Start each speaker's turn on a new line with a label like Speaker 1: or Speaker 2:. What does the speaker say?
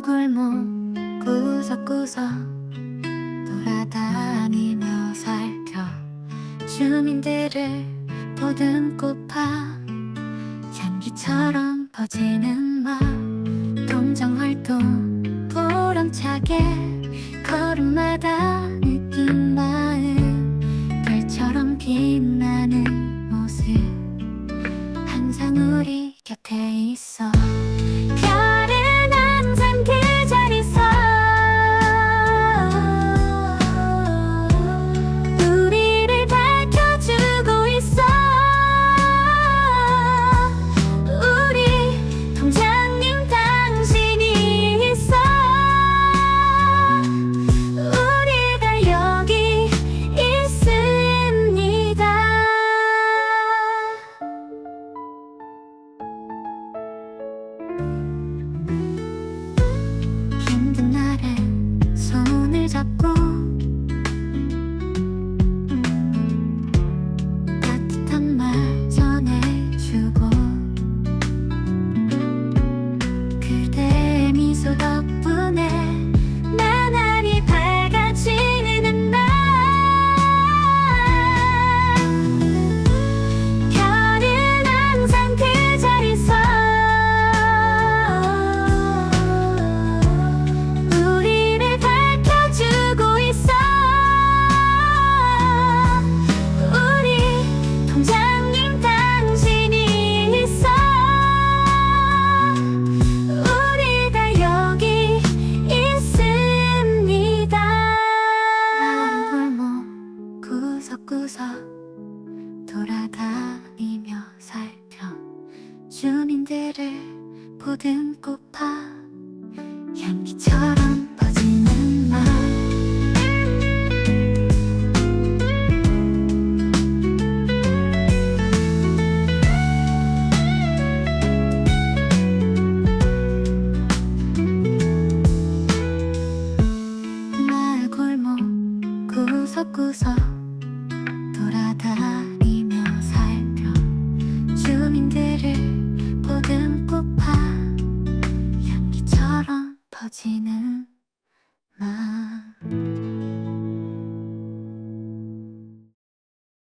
Speaker 1: 그 골목 구석구석 돌아다니며 살펴. 주민들을 보듬고파. 향기처럼 퍼지는 맛. 동정활도 보람차게 걸음마다 느낀 마음. 별처럼 빛나는 모습. 항상 우리 곁에 있어. 돌아다니며 살펴 주민들을 보든 꽃파 향기처럼 퍼지는 말 마을 골목 구석구석